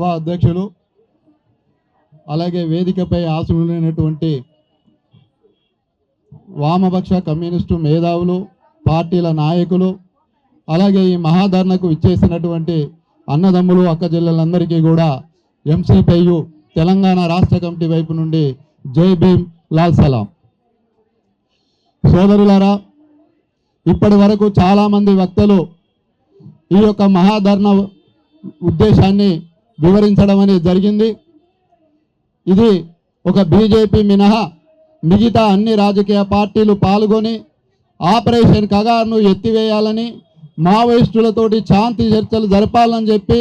సభ అధ్యక్షులు అలాగే వేదికపై ఆశులైనటువంటి వామపక్ష కమ్యూనిస్టు మేధావులు పార్టీల నాయకులు అలాగే ఈ మహాధర్ణకు ఇచ్చేసినటువంటి అన్నదమ్ములు అక్కచెల్లెలందరికీ కూడా ఎంసీపైయు తెలంగాణ రాష్ట్ర కమిటీ వైపు నుండి జై భీమ్ లాల్ సలాం. సోదరులారా ఇప్పటి వరకు చాలామంది వక్తలు ఈ యొక్క మహాధర్ణ ఉద్దేశాన్ని వివరించడం అనేది జరిగింది. ఇది ఒక బీజేపీ మినహా మిగతా అన్ని రాజకీయ పార్టీలు పాల్గొని ఆపరేషన్ కగార్ను ఎత్తివేయాలని మావోయిస్టులతోటి శాంతి చర్చలు జరపాలని చెప్పి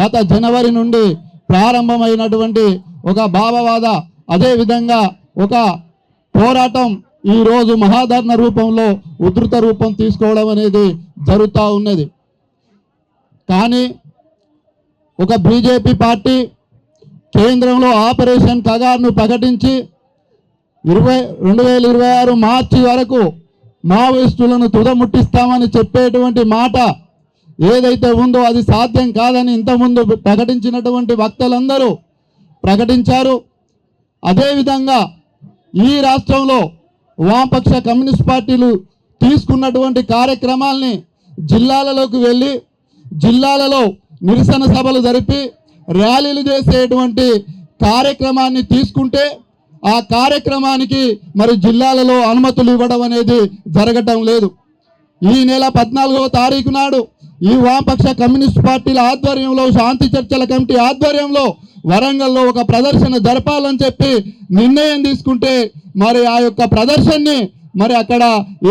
గత జనవరి నుండి ప్రారంభమైనటువంటి ఒక భావవాద అదేవిధంగా ఒక పోరాటం ఈరోజు రోజు మహాధర్ణ రూపంలో ఉధృత రూపం తీసుకోవడం అనేది జరుగుతూ ఉన్నది. కానీ ఒక బీజేపీ పార్టీ కేంద్రంలో ఆపరేషన్ కగార్ను ప్రకటించి ఇరవై రెండు వేల ఇరవై ఆరు మార్చి వరకు మావోయిస్టులను తుదముట్టిస్తామని చెప్పేటువంటి మాట ఏదైతే ఉందో అది సాధ్యం కాదని ఇంతకుముందు ప్రకటించినటువంటి వక్తలందరూ ప్రకటించారు. అదేవిధంగా ఈ రాష్ట్రంలో వామపక్ష కమ్యూనిస్ట్ పార్టీలు తీసుకున్నటువంటి కార్యక్రమాల్ని జిల్లాలలోకి వెళ్ళి జిల్లాలలో నిరసన సభలు జరిపి ర్యాలీలు చేసేటువంటి కార్యక్రమాన్ని తీసుకుంటే ఆ కార్యక్రమానికి మరి జిల్లాలలో అనుమతులు ఇవ్వడం అనేది జరగటం లేదు. ఈ నెల పద్నాలుగవ తారీఖు నాడు ఈ వామపక్ష కమ్యూనిస్ట్ పార్టీల ఆధ్వర్యంలో శాంతి చర్చల కమిటీ ఆధ్వర్యంలో వరంగల్లో ఒక ప్రదర్శన జరపాలని చెప్పి నిర్ణయం తీసుకుంటే మరి ఆ యొక్క ప్రదర్శనని మరి అక్కడ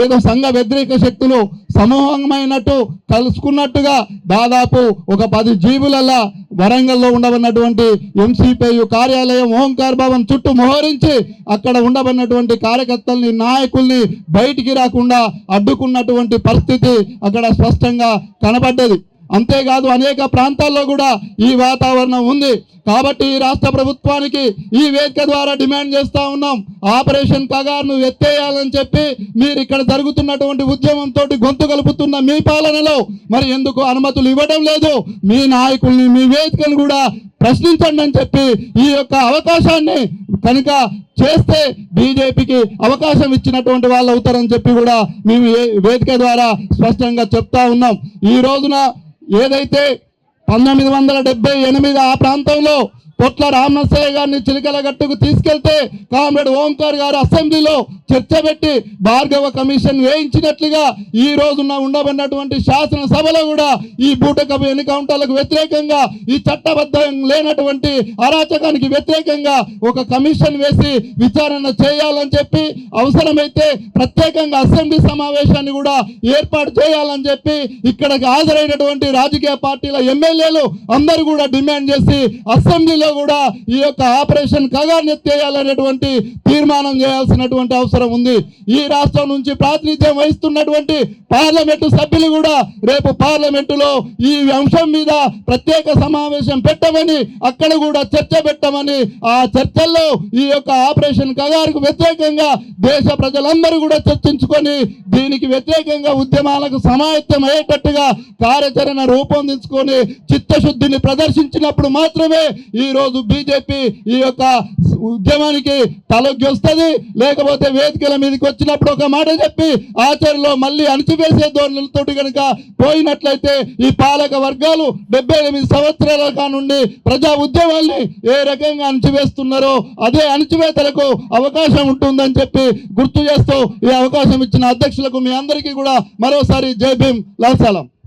ఏదో సంఘ వ్యతిరేక శక్తులు సమూహమైనట్టు కలుసుకున్నట్టుగా దాదాపు ఒక పది జీబులల్లా వరంగల్లో ఉండబడినటువంటి ఎంసీపీయు కార్యాలయం ఓంకార్ భవన్ చుట్టూ మోహరించి అక్కడ ఉండబడినటువంటి కార్యకర్తల్ని నాయకుల్ని బయటికి రాకుండా అడ్డుకున్నటువంటి పరిస్థితి అక్కడ స్పష్టంగా కనబడ్డది. అంతేకాదు అనేక ప్రాంతాల్లో కూడా ఈ వాతావరణం ఉంది. కాబట్టి ఈ రాష్ట్ర ప్రభుత్వానికి ఈ వేదిక ద్వారా డిమాండ్ చేస్తూ ఉన్నాం. ఆపరేషన్ కగార్ను ఎత్తేయాలని చెప్పి మీరు ఇక్కడ జరుగుతున్నటువంటి ఉద్యమంతో గొంతు కలుపుతున్న మీ పాలనలో మరి ఎందుకు అనుమతులు ఇవ్వడం లేదు? మీ నాయకుల్ని మీ వేదికను కూడా ప్రశ్నించండి అని చెప్పి ఈ యొక్క అవకాశాన్ని కనుక చేస్తే బీజేపీకి అవకాశం ఇచ్చినటువంటి వాళ్ళు అవుతారని చెప్పి కూడా మేము వేదిక ద్వారా స్పష్టంగా చెప్తా ఉన్నాం. ఈ రోజున ఏదైతే పంతొమ్మిది వందల డెబ్బై ఎనిమిది ఆ ప్రాంతంలో పొట్ల రామనరసయ్య గారిని చిలకల గట్టుకు తీసుకెళ్తే కామ్రేడ్ ఓంకార్ గారు అసెంబ్లీలో చర్చ పెట్టి భార్గవ కమిషన్ వేయించినట్లుగా ఈ రోజున ఉండబడినటువంటి శాసనసభలో కూడా ఈ బూటకపు ఎన్కౌంటర్లకు వ్యతిరేకంగా ఈ చట్టబద్ధం లేనటువంటి అరాచకానికి వ్యతిరేకంగా ఒక కమిషన్ వేసి విచారణ చేయాలని చెప్పి అవసరమైతే ప్రత్యేకంగా అసెంబ్లీ సమావేశాన్ని కూడా ఏర్పాటు చేయాలని చెప్పి ఇక్కడికి హాజరైనటువంటి రాజకీయ పార్టీల ఎమ్మెల్యేలు అందరూ కూడా డిమాండ్ చేసి అసెంబ్లీలో కూడా ఈ యొక్క ఆపరేషన్ కగాన్ని ఎత్తేయాలనేటువంటి తీర్మానం చేయాల్సినటువంటి అవసరం ఉంది. ఈ రాష్ట్రం నుంచి ప్రాతినిధ్యం వహిస్తున్నటువంటి పార్లమెంటు సభ్యులు కూడా రేపు పార్లమెంటులో ఈ అంశం మీద ప్రత్యేక సమావేశం పెట్టమని అక్కడ కూడా చర్చ పెట్టమని ఆ చర్చల్లో ఈ యొక్క ఆపరేషన్ కగారుకు వ్యతిరేకంగా దేశ ప్రజలందరూ కూడా చర్చించుకొని దీనికి వ్యతిరేకంగా ఉద్యమాలకు సమాయత్తం అయ్యేటట్టుగా కార్యాచరణ రూపొందించుకొని చిత్తశుద్ధిని ప్రదర్శించినప్పుడు మాత్రమే ఈరోజు బీజేపీ ఈ యొక్క ఉద్యమానికి తలకి వస్తుంది. లేకపోతే వేదికల మీదకి వచ్చినప్పుడు ఒక మాట చెప్పి ఆచరణలో మళ్ళీ అణచివేసే ధోరణులతో కనుక పోయినట్లయితే ఈ పాలక వర్గాలు డెబ్బై ఎనిమిది సంవత్సరాల కానుండి ప్రజా ఉద్యమాల్ని ఏ రకంగా అణచివేస్తున్నారో అదే అణచివేతలకు అవకాశం ఉంటుందని చెప్పి గుర్తు చేస్తూ ఈ అవకాశం ఇచ్చిన అధ్యక్షులకు మీ అందరికీ కూడా మరోసారి జై భీమ్ లాల్